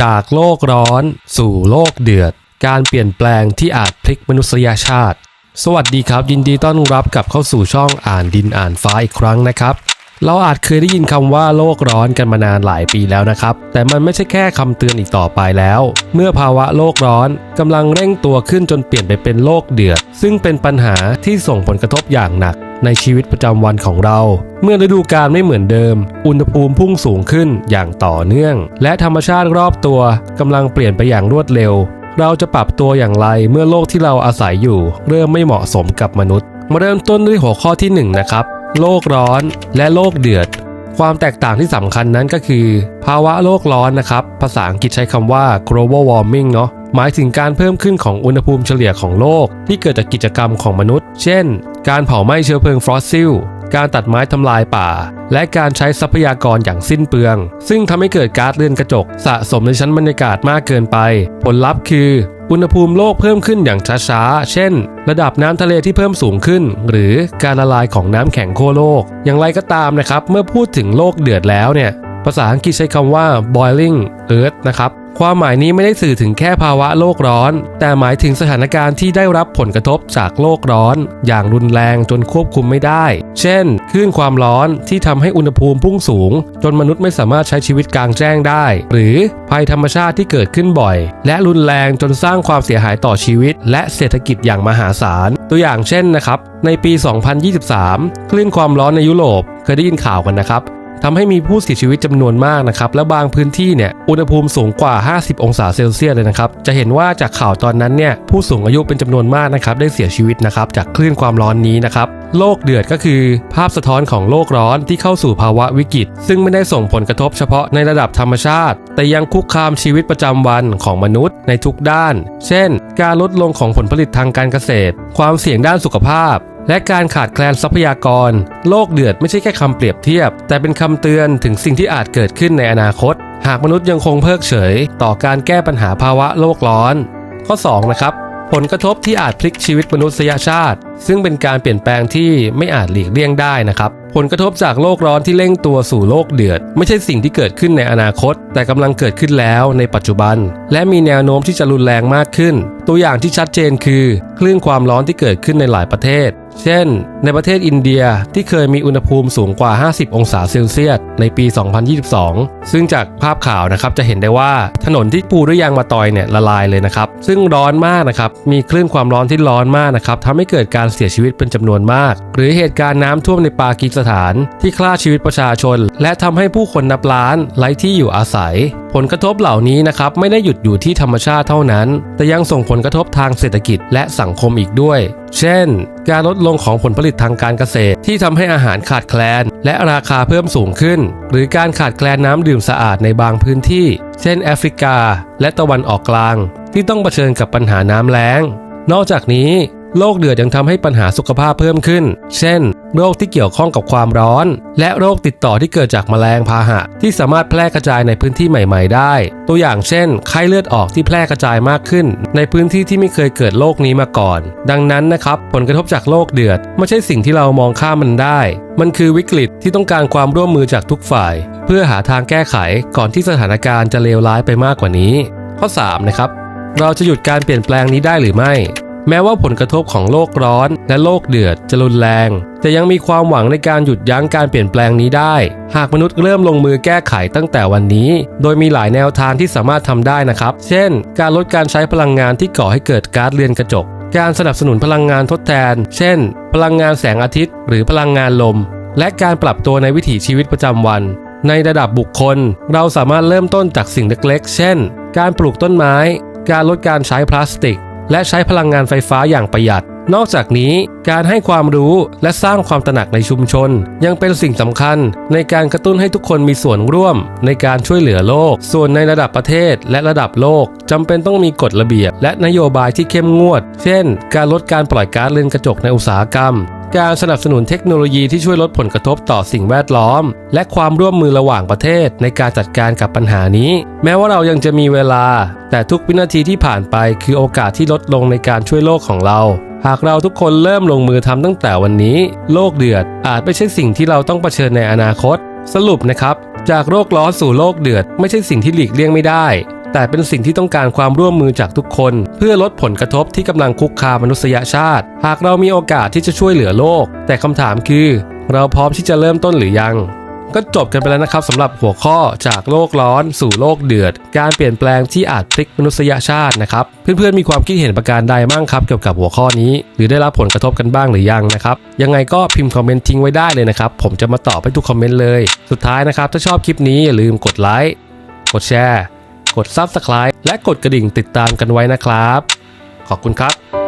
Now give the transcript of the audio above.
จากโลกร้อนสู่โลกเดือด การเปลี่ยนแปลงที่อาจพลิกมนุษยชาติ สวัสดีครับ ยินดีต้อนรับกลับเข้าสู่ช่องอ่านดินอ่านฟ้าอีกครั้งนะครับ เราอาจเคยได้ยินคำว่าโลกร้อนกันมานานหลายปีแล้วนะครับ แต่มันไม่ใช่แค่คำเตือนอีกต่อไปแล้ว เมื่อภาวะโลกร้อนกำลังเร่งตัวขึ้นจนเปลี่ยนไปเป็นโลกเดือด ซึ่งเป็นปัญหาที่ส่งผลกระทบอย่างหนักในชีวิตประจำวันของเรา เมื่อฤดูกาลไม่เหมือนเดิม อุณหภูมิพุ่งสูงขึ้นอย่างต่อเนื่อง และธรรมชาติรอบตัวกำลังเปลี่ยนไปอย่างรวดเร็ว เราจะปรับตัวอย่างไรเมื่อโลกที่เราอาศัยอยู่ เริ่มไม่เหมาะสมกับมนุษย์ มาเริ่มต้นด้วยหัวข้อที่หนึ่งนะครับ โลกร้อน และโลกเดือด ความแตกต่างที่สำคัญนั้นก็คือ ภาวะโลกร้อนนะครับ ภาษาอังกฤษใช้คำว่า global warming เนาะหมายถึงการเพิ่มขึ้นของอุณหภูมิเฉลี่ยของโลก ที่เกิดจากกิจกรรมของมนุษย์ เช่น การเผาไหม้เชื้อเพลิงฟอสซิล การตัดไม้ทำลายป่า และการใช้ทรัพยากรอย่างสิ้นเปลือง ซึ่งทำให้เกิดก๊าซเรือนกระจก สะสมในชั้นบรรยากาศมากเกินไป ผลลัพธ์คือ อุณหภูมิโลกเพิ่มขึ้นอย่างช้าๆ เช่น ระดับน้ำทะเลที่เพิ่มสูงขึ้น หรือการละลายของน้ำแข็งขั้วโลก อย่างไรก็ตามนะครับ เมื่อพูดถึงโลกเดือดแล้วเนี่ย ภาษาอังกฤษใช้คำว่า boiling earth นะครับ ความหมายนี้ไม่ได้สื่อถึงแค่ภาวะโลกร้อน แต่หมายถึงสถานการณ์ที่ได้รับผลกระทบจากโลกร้อน อย่างรุนแรงจนควบคุมไม่ได้ เช่น คลื่นความร้อนที่ทำให้อุณหภูมิพุ่งสูง จนมนุษย์ไม่สามารถใช้ชีวิตกลางแจ้งได้ หรือภัยธรรมชาติที่เกิดขึ้นบ่อย และรุนแรงจนสร้างความเสียหายต่อชีวิต และเศรษฐกิจอย่างมหาศาล ตัวอย่างเช่นนะครับ ในปี 2023 คลื่นความร้อนในยุโรปเคยได้ยินข่าวกันนะครับ ทำให้มีผู้เสียชีวิตจำนวนมากนะครับ และบางพื้นที่เนี่ยอุณหภูมิสูงกว่า 50 องศาเซลเซียสเลยนะครับ จะเห็นว่าจากข่าวตอนนั้นเนี่ยผู้สูงอายุเป็นจำนวนมากนะครับได้เสียชีวิตนะครับจากคลื่นความร้อนนี้นะครับโลกเดือดก็คือ ภาพสะท้อนของโลกร้อนที่เข้าสู่ภาวะวิกฤต ซึ่งไม่ได้ส่งผลกระทบเฉพาะในระดับธรรมชาติ แต่ยังคุกคามชีวิตประจำวันของมนุษย์ในทุกด้าน เช่น การลดลงของผลผลิตทางการเกษตร ความเสี่ยงด้านสุขภาพ และการขาดแคลนทรัพยากร โลกเดือดไม่ใช่แค่คำเปรียบเทียบ แต่เป็นคำเตือนถึงสิ่งที่อาจเกิดขึ้นในอนาคต หากมนุษย์ยังคงเพิกเฉย ต่อการแก้ปัญหาภาวะโลกร้อน ข้อ 2 นะครับ ผลกระทบที่อาจพลิกชีวิตมนุษยชาติ ซึ่งเป็นการเปลี่ยนแปลงที่ไม่อาจหลีกเลี่ยงได้นะครับ ผลกระทบจากโลกร้อนที่เร่งตัวสู่โลกเดือด ไม่ใช่สิ่งที่เกิดขึ้นในอนาคต แต่กำลังเกิดขึ้นแล้วในปัจจุบัน และมีแนวโน้มที่จะรุนแรงมากขึ้น ตัวอย่างที่ชัดเจนคือคลื่นความร้อนที่เกิดขึ้นในหลายประเทศ เช่น ในประเทศอินเดียที่เคยมีอุณหภูมิสูงกว่า 50 องศาเซลเซียสในปี 2022 ซึ่งจากภาพข่าวนะครับจะเห็นได้ว่าถนนที่ปูด้วยยางมะตอยเนี่ยละลายเลยนะครับซึ่งร้อนมากนะครับมีคลื่นความร้อนที่ร้อนมากนะครับทำให้เกิดการเสียชีวิตเป็นจำนวนมาก หรือเหตุการณ์น้ำท่วมในปากีสถาน ที่ฆ่าชีวิตประชาชน และทำให้ผู้คนนับล้านไร้ที่อยู่อาศัย ผลกระทบเหล่านี้นะครับไม่ได้หยุดอยู่ที่ธรรมชาติเท่านั้น แต่ยังส่งผลกระทบทางเศรษฐกิจและสังคมอีกด้วย เช่น การลดลงของผลผลิตทางการเกษตร ที่ทำให้อาหารขาดแคลน และราคาเพิ่มสูงขึ้น หรือการขาดแคลนน้ำดื่มสะอาดในบางพื้นที่ เช่นแอฟริกา และตะวันออกกลาง ที่ต้องเผชิญกับปัญหาน้ำแล้ง นอกจากนี้ โลกเดือดยังทำให้ปัญหาสุขภาพเพิ่มขึ้น เช่น โรคที่เกี่ยวข้องกับความร้อน และโรคติดต่อที่เกิดจากแมลงพาหะ ที่สามารถแพร่กระจายในพื้นที่ใหม่ ๆ ได้ ตัวอย่างเช่น ไข้เลือดออกที่แพร่กระจายมากขึ้น ในพื้นที่ที่ไม่เคยเกิดโรคนี้มาก่อน ดังนั้นนะครับผลกระทบจากโลกเดือดไม่ใช่สิ่งที่เรามองข้ามมันได้ มันคือวิกฤตที่ต้องการความร่วมมือจากทุกฝ่าย เพื่อหาทางแก้ไขก่อนที่สถานการณ์จะเลวร้ายไปมากกว่านี้ ข้อ3นะครับเราจะหยุดการเปลี่ยนแปลงนี้ได้หรือไม่ แม้ว่าผลกระทบของโลกร้อนและโลกเดือดจะรุนแรง แต่ยังมีความหวังในการหยุดยั้งการเปลี่ยนแปลงนี้ได้ หากมนุษย์เริ่มลงมือแก้ไขตั้งแต่วันนี้ โดยมีหลายแนวทางที่สามารถทำได้นะครับ เช่น การลดการใช้พลังงานที่ก่อให้เกิดก๊าซเรือนกระจก การสนับสนุนพลังงานทดแทน เช่น พลังงานแสงอาทิตย์ หรือพลังงานลม และการปรับตัวในวิถีชีวิตประจำวัน ในระดับบุคคล เราสามารถเริ่มต้นจากสิ่งเล็กๆ เช่น การปลูกต้นไม้ การลดการใช้พลาสติก และใช้พลังงานไฟฟ้าอย่างประหยัด นอกจากนี้การให้ความรู้และสร้างความตระหนักในชุมชน ยังเป็นสิ่งสำคัญในการกระตุ้นให้ทุกคนมีส่วนร่วม ในการช่วยเหลือโลก ส่วนในระดับประเทศและระดับโลกจำเป็นต้องมีกฎระเบียบ และนโยบายที่เข้มงวด เช่น การลดการปล่อยก๊าซเรือนกระจกในอุตสาหกรรม การสนับสนุนเทคโนโลยีที่ช่วยลดผลกระทบต่อสิ่งแวดล้อม และความร่วมมือระหว่างประเทศในการจัดการกับปัญหานี้ แม้ว่าเรายังจะมีเวลา แต่ทุกวินาทีที่ผ่านไปคือโอกาสที่ลดลงในการช่วยโลกของเรา หากเราทุกคนเริ่มลงมือทำตั้งแต่วันนี้ โลกเดือดอาจไม่ใช่สิ่งที่เราต้องเผชิญในอนาคต สรุปนะครับ จากโลกร้อนสู่โลกเดือด ไม่ใช่สิ่งที่หลีกเลี่ยงไม่ได้ แต่เป็นสิ่งที่ต้องการความร่วมมือจากทุกคน เพื่อลดผลกระทบที่กำลังคุกคามมนุษยชาติ หากเรามีโอกาสที่จะช่วยเหลือโลก แต่คำถามคือ เราพร้อมที่จะเริ่มต้นหรือยังก็จบกันไปแล้วนะครับสำหรับหัวข้อจากโลกร้อนสู่โลกเดือด การเปลี่ยนแปลงที่อาจพลิกมนุษยชาตินะครับ เพื่อนๆมีความคิดเห็นประการใดบ้างครับเกี่ยวกับหัวข้อนี้ หรือได้รับผลกระทบกันบ้างหรือยังนะครับ ยังไงก็พิมพ์คอมเมนต์ทิ้งไว้ได้เลยนะครับ ผมจะมาตอบให้ทุกคอมเมนต์เลย สุดท้ายนะครับ ถ้าชอบคลิปนี้อย่าลืมกดไลค์กดแชร์ กด Subscribe และกดกระดิ่งติดตามกันไว้นะครับ ขอบคุณครับ